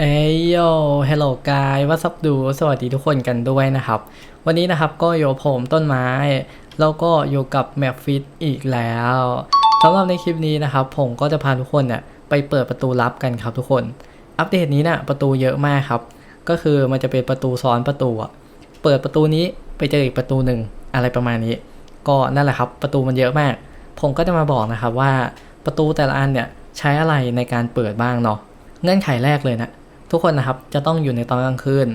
เอ้ยโยเฮลโลกายวัสับดู สวัสดีทุกคนกันด้วยนะครับ วันนี้นะครับก็อยู่ผมต้นไม้ แล้วก็อยู่กับแมปฟิตอีกแล้วสำหรับในคลิปนี้นะครับ ผมก็จะพาทุกคนเนี่ยไปเปิดประตูลับกันครับทุกคน อัปเดตนี้นะ่ะประตูเยอะมากครับ ก็คือมันจะเป็นประตูซ้อนประตูอะเปิดประตูนี้ไปเจออีกประตูหนึ่งอะไรประมาณนี้ ก็นั่นแหละครับประตูมันเยอะมาก ผมก็จะมาบอกนะครับว่าประตูแต่ละอันเนี่ยใช้อะไรในการเปิดบ้างเนาะเงื่อนไขแรกเลยนะ ทุกคนนะครับจะต้องอยู่ในตอนกลางคืน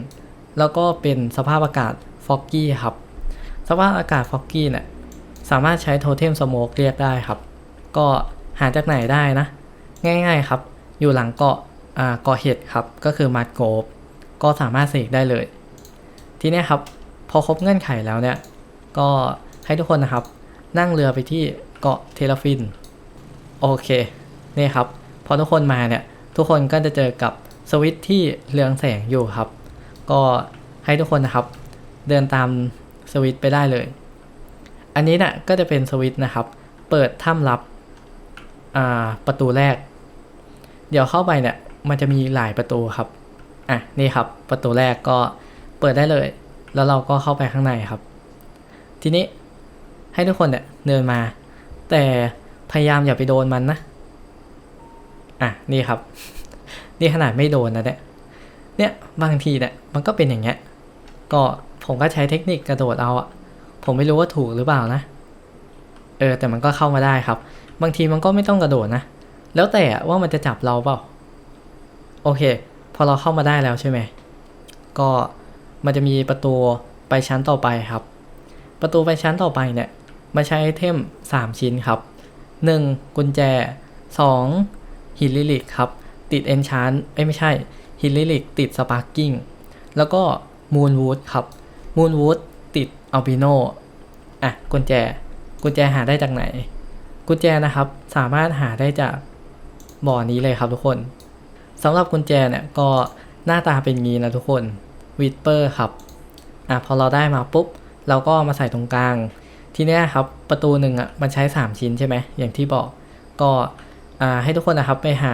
แล้วก็เป็นสภาพอากาศฟอกกี้ครับสภาพอากาศฟอกกี้เนี่ยสามารถใช้โทเทมสโมกเรียกได้ครับ ก็หาจากไหนได้นะ ง่ายๆครับ อยู่หลังเกาะอ่าเกาะเห็ดครับ ก็คือมาดโกบก็สามารถเสกได้เลย ทีนี้ครับ พอครบเงื่อนไขแล้วเนี่ย ก็ให้ทุกคนนะครับ นั่งเรือไปที่เกาะเทลฟิน โอเค นี่ครับ พอทุกคนมาเนี่ย ทุกคนก็จะเจอกับ สวิตที่เรืองแสงอยู่ครับ ก็ให้ทุกคนนะครับ เดินตามสวิตไปได้เลย อันนี้นะ่ะก็จะเป็นสวิตนะครับ เปิดถ้ำลับอ่าประตูแรก เดี๋ยวเข้าไปเนี่ยมันจะมีหลายประตูครับ อะนี่ครับประตูแรกก็เปิดได้เลย แล้วเราก็เข้าไปข้างในครับ ทีนี้ให้ทุกคนเนี่ยเดินมา แต่พยายามอย่าไปโดนมันนะ อะนี่ครับ นี่ขนาดไม่โดนนะเนี่ยเนี่ยบางทีเนี่ยมันก็เป็นอย่างเงี้ยก็ผมก็ใช้เทคนิคกระโดดเอาอะผมไม่รู้ว่าถูกหรือเปล่านะ เออแต่มันก็เข้ามาได้ครับ บางทีมันก็ไม่ต้องกระโดดนะ แล้วแต่ว่ามันจะจับเราเปล่า โอเค พอเราเข้ามาได้แล้วใช่ไหม ก็มันจะมีประตูไปชั้นต่อไปครับ ประตูไปชั้นต่อไปเนี่ยมาใช้ไอเทม 3 ชิ้นครับ 1. กุญแจ 2. ฮิลลิลิกครับ ติดเอนชานเอ้ยไม่ใช่ฮิลลิลิกติดสปาร์กิ้งแล้วก็มูนวูดครับมูนวูดติดอัลบิโนอะ กุญแจ กุญแจหาได้จากไหน กุญแจนะครับ สามารถหาได้จากบ่อนี้เลยครับทุกคนสำหรับกุญแจเนี่ยก็หน้าตาเป็นงี้นะทุกคนวิดเปอร์ครับ อะพอเราได้มาปุ๊บ เราก็มาใส่ตรงกลาง ทีเนี้ยครับประตูหนึ่งอะมันใช้ 3 ชิ้นใช่ไหมอย่างที่บอก ก็อ่าให้ทุกคนนะครับไปหา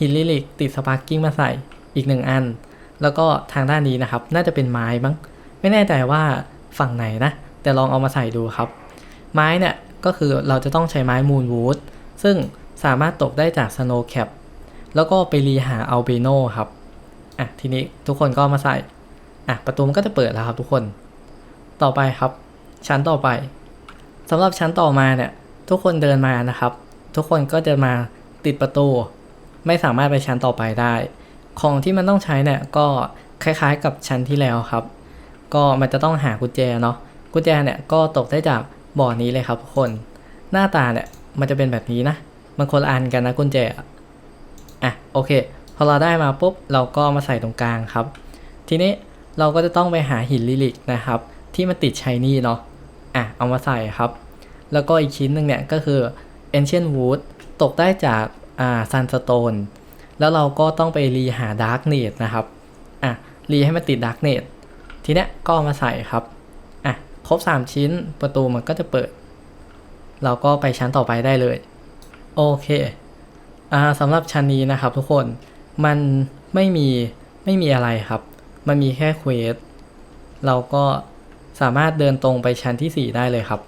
ฮิลลิลิกติดสปาร์กิ้งมาใส่อีกหนึ่งอัน แล้วก็ทางด้านนี้นะครับ น่าจะเป็นไม้มั้งไม่แน่ใจว่าฝั่งไหนนะ แต่ลองเอามาใส่ดูครับ ไม้เนี่ยก็คือเราจะต้องใช้ไม้มูนวูดซึ่งสามารถตกได้จากสโนว์แคปแล้วก็ไปรีหาอัลเบโนครับ อะทีนี้ทุกคนก็มาใส่ อะประตูมันก็จะเปิดแล้วครับทุกคน ต่อไปครับ ชั้นต่อไปสำหรับชั้นต่อมาเนี่ยทุกคนเดินมานะครับ ทุกคนก็จะมาติดประตู ไม่สามารถไปชั้นต่อไปได้ ของที่มันต้องใช้เนี่ยก็คล้ายๆกับชั้นที่แล้วครับ ก็มันจะต้องหากุญแจเนาะกุญแจเนี่ยก็ตกได้จากบ่อนี้เลยครับทุกคนหน้าตาเนี่ยมันจะเป็นแบบนี้นะ มันคนละอันกันนะกุญแจอะโอเคพอเราได้มาปุ๊บเราก็มาใส่ตรงกลางครับ ทีนี้เราก็จะต้องไปหาหินลิลิกนะครับ ที่มันติดชายนี่เนาะอะเอามาใส่ครับ แล้วก็อีกชิ้นหนึ่งเนี่ยก็คือ Ancient Wood ตกได้จาก อ่า Sunstone แล้วเราก็ต้องไปรีหา Dark n e t นะครับอะรีให้มันติด Dark n e t ทีเนี้ยก็มาใส่ครับอะครบ 3 ชิ้นประตูมันก็จะเปิด เราก็ไปชั้นต่อไปได้เลย โอเคอ่าสำหรับชั้นนี้นะครับทุกคนมันไม่มีไม่มีอะไรครับ มันมีแค่เควสเราก็สามารถเดินตรงไปชั้นที่ 4 ได้เลยครับ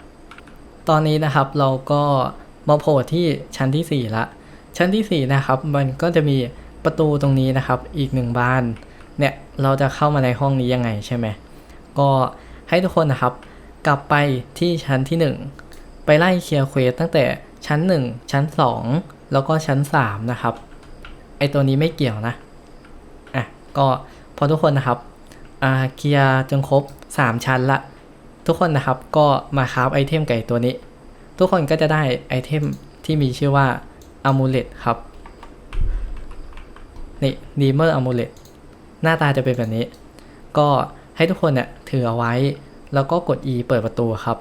ตอนนี้นะครับเราก็มาโผล่ที่ชั้นที่ 4 ละ ชั้นที่4นะครับมันก็จะมีประตูตรงนี้นะครับอีกหนึ่งบานเนี่ยเราจะเข้ามาในห้องนี้ยังไงใช่ไหมก็ให้ทุกคนนะครับ กลับไปที่ชั้นที่ 1 ไปไล่เคลียร์เควสตั้งแต่ชั้น 1 ชั้น 2 แล้วก็ชั้น 3 นะครับไอตัวนี้ไม่เกี่ยวนะอะก็พอทุกคนนะครับเคลียร์จนครบ 3 ชั้นละ ทุกคนนะครับก็มาคราฟไอเทมไก่ตัวนี้ ทุกคนก็จะได้ไอเทมที่มีชื่อว่า Amulet ครับ นี่ Deemer Amulet หน้าตาจะเป็นแบบนี้ ก็ให้ทุกคนเนี่ยถือเอาไว้ แล้วก็กด E เปิดประตูครับ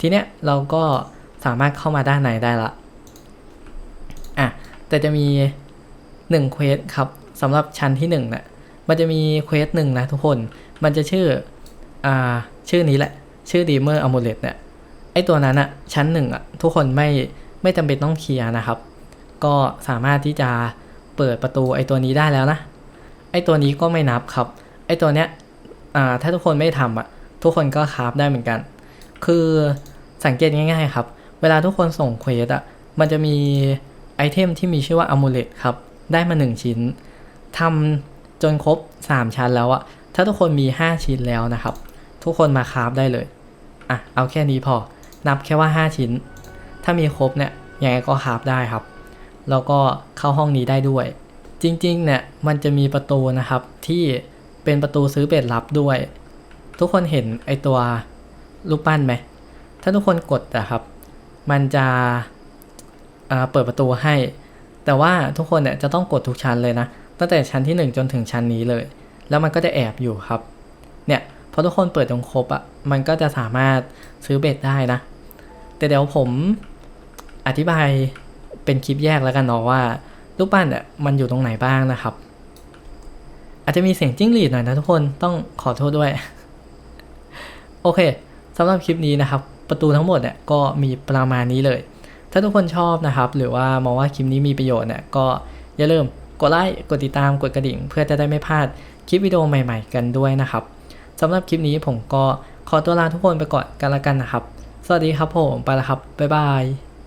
ทีเนี้ยเราก็สามารถเข้ามาด้านในได้ละอะแต่จะมี1เควสครับสำหรับชั้นที่1น่ะมันจะมีเควสหนึ่งนะทุกคน มันจะชื่อ อ่า ชื่อนี้แหละ ชื่อ Deemer Amulet เนี่ย ไอตัวนั้นอะชั้นหนึ่งอะทุกคนไม่ ไม่จำเป็นต้องเคลียร์นะครับ ก็สามารถที่จะเปิดประตูไอตัวนี้ได้แล้วนะ ไอตัวนี้ก็ไม่นับครับ ไอตัวเนี้ยถ้าทุกคนไม่ทำอะ ทุกคนก็คราฟได้เหมือนกัน คือสังเกตง่ายๆครับ เวลาทุกคนส่งเควสอะ มันจะมีไอเทมที่มีชื่อว่า amulet ครับ ได้มา 1 ชิ้น ทำจนครบ 3 ชั้นแล้วอะ ถ้าทุกคนมี 5 ชิ้นแล้วนะครับ ทุกคนมาคราฟได้เลย อะ เอาแค่นี้พอ นับแค่ว่า 5 ชิ้น ถ้ามีครบเนี่ย ยังไงก็คราฟได้ครับ แล้วก็เข้าห้องนี้ได้ด้วย จริงๆเนี่ยมันจะมีประตูนะครับที่เป็นประตูซื้อเบ็ดลับด้วย ทุกคนเห็นไอตัวรูปปั้นไหมถ้าทุกคนกดนะครับ มันจะเปิดประตูให้ แต่ว่าทุกคนเนี่ยจะต้องกดทุกชั้นเลยนะตั้งแต่ชั้นที่ 1 จนถึงชั้นนี้เลย แล้วมันก็จะแอบอยู่ครับ เนี่ยพอทุกคนเปิดตรงครบอะ่ะ มันก็จะสามารถซื้อเบ็ดได้นะ แต่เดี๋ยวผมอธิบาย เป็นคลิปแยกแล้วกันเนาะว่ารูปปั้นเนี่ยมันอยู่ตรงไหนบ้างนะครับ อาจจะมีเสียงจิ้งหรีดหน่อยนะทุกคนต้องขอโทษด้วย โอเคสำหรับคลิปนี้นะครับ ประตูทั้งหมดเนี่ยก็มีประมาณนี้เลย ถ้าทุกคนชอบนะครับ หรือว่ามองว่าคลิปนี้มีประโยชน์เนี่ยก็อย่าลืมกดไลค์กดติดตามกดกระดิ่ง เพื่อจะได้ไม่พลาดคลิปวิดีโอใหม่ๆ กันด้วยนะครับสำหรับคลิปนี้ผมก็ขอตัวลาทุกคนไปก่อนกันละกันนะครับ สวัสดีครับผม ไปล้วครับ บ๊ายบาย